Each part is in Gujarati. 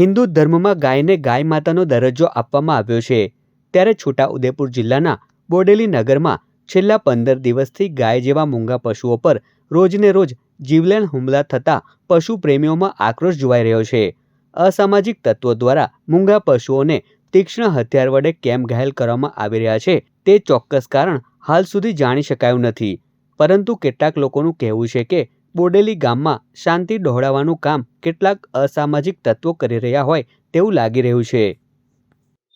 હિન્દુ ધર્મમાં ગાયને ગાય માતાનો દરજ્જો આપવામાં આવ્યો છે. ત્યારે છોટાઉદેપુર જિલ્લાના બોડેલી નગરમાં છેલ્લા પંદર દિવસથી ગાય જેવા મૂંગા પશુઓ પર રોજને રોજ જીવલેણ હુમલા થતા પશુ પ્રેમીઓમાં આક્રોશ જોવાઈ રહ્યો છે. અસામાજિક તત્વો દ્વારા મૂંગા પશુઓને તીક્ષ્ણ હથિયાર વડે કેમ ઘાયલ કરવામાં આવી રહ્યા છે તે ચોક્કસ કારણ હાલ સુધી જાણી શકાયું નથી. પરંતુ કેટલાક લોકોનું કહેવું છે કે બોડેલી ગામમાં શાંતિ ડહોળાવવાનું કામ કેટલાક અસામાજિક તત્વો કરી રહ્યા હોય તેવું લાગી રહ્યું છે.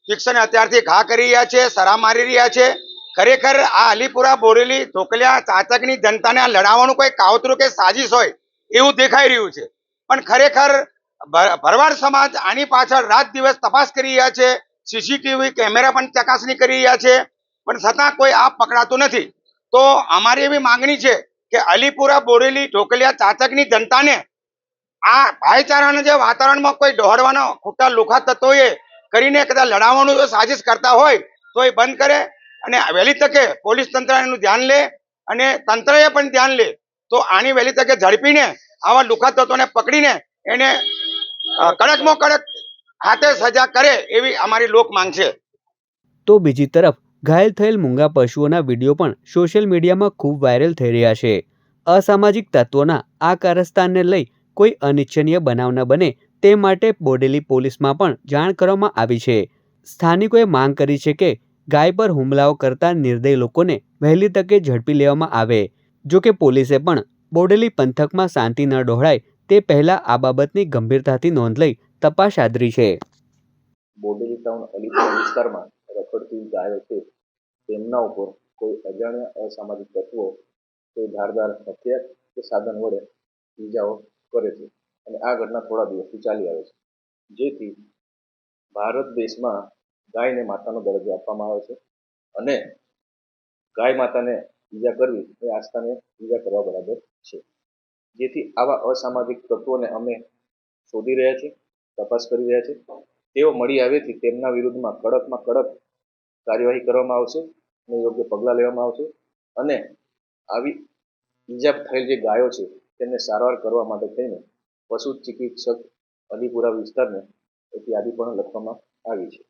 શિક્ષણ અત્યારથી ઘા કરી રહ્યા છે, સરા મારી રહ્યા છે. ખરેખર આ અલીપુરા બોરેલી ધોકલિયા ચાચકની જનતાને આ લડાવવાનું કોઈ કાવતરું કે સાજિશ હોય એવું દેખાઈ રહ્યું છે. પણ ખરેખર ભર- ભરવાડ સમાજ આની પાછળ રાત દિવસ તપાસ કરી રહ્યા છે સીસીટીવી કેમેરા પણ ચકાસણી કરી રહ્યા છે. પણ છતાં કોઈ આ પકડાતું નથી. તો અમારી એવી માંગણી છે કે અલીપુરા, બોરેલી, ઢોકલિયા, ચાચકની જનતાને આ ભાઈચારાના જે વાતાવરણમાં કોઈ દોડવાના ખોટા લુખા તત્વોએ કરીને કદાચ લડાવવાનું જો સાજિશ કરતા હોય, તો એ બંધ કરે અને વહેલી તકે પોલીસ તંત્ર એનું ધ્યાન લે અને તંત્રએ પણ ધ્યાન લે. તો આની વહેલી તકે ઝડપીને આવા લુખા તત્વોને પકડીને એને કડકમાં કડક હાથે સજા કરે એવી અમારી લોક માંગ છે. તો બીજી તરફ ઘાયલ થયેલ મૂંગા પશુઓના વીડિયો પણ સોશિયલ મીડિયામાં ખૂબ વાયરલ થઈ રહ્યા છે. અસામાજિક તત્વોના આ કારસ્તાનને લઈ કોઈ અનિચ્છનીય બનાવ ન બને તે માટે બોડેલી પોલીસમાં પણ જાણ કરવામાં આવી છે. સ્થાનિકોએ માંગ કરી છે કે ગાય પર હુમલાઓ કરતા નિર્દય લોકોને વહેલી તકે ઝડપી લેવામાં આવે. જો કે પોલીસે પણ બોડેલી પંથકમાં શાંતિ ન ડહોળાય તે પહેલા આ બાબતની ગંભીરતાથી નોંધ લઈ તપાસ આદરી છે. બોડેલી ટાઉન અલીપુર વિસ્તારમાં રખડતી ગાયો છે. તેમના ઉપર કોઈ અજાણ્યા અસામાજિક તત્વો, કોઈ ધારદાર હથિયાર કે સાધન વડે ઈજાઓ કરે છે. અને આ ઘટના થોડા દિવસથી ચાલી આવે છે. જેથી ભારત દેશમાં ગાયને માતાનો દરજ્જો આપવામાં આવે છે અને ગાય માતાને ઈજા કરવી એ આસ્થાને ઈજા કરવા બરાબર છે. જેથી આવા અસામાજિક તત્વોને અમે શોધી રહ્યા છીએ, તપાસ કરી રહ્યા છીએ. તેઓ મળી આવેથી તેમના વિરુદ્ધમાં કડકમાં કડક કાર્યવાહી કરવામાં આવશે અને યોગ્ય પગલાં લેવામાં આવશે. અને આવી ઇજા થયેલ જે ગાયો છે, તેમને સારવાર કરવા માટે થઈને પશુ ચિકિત્સક અલીપુરા વિસ્તારને એક યાદી પણ લખવામાં આવી છે.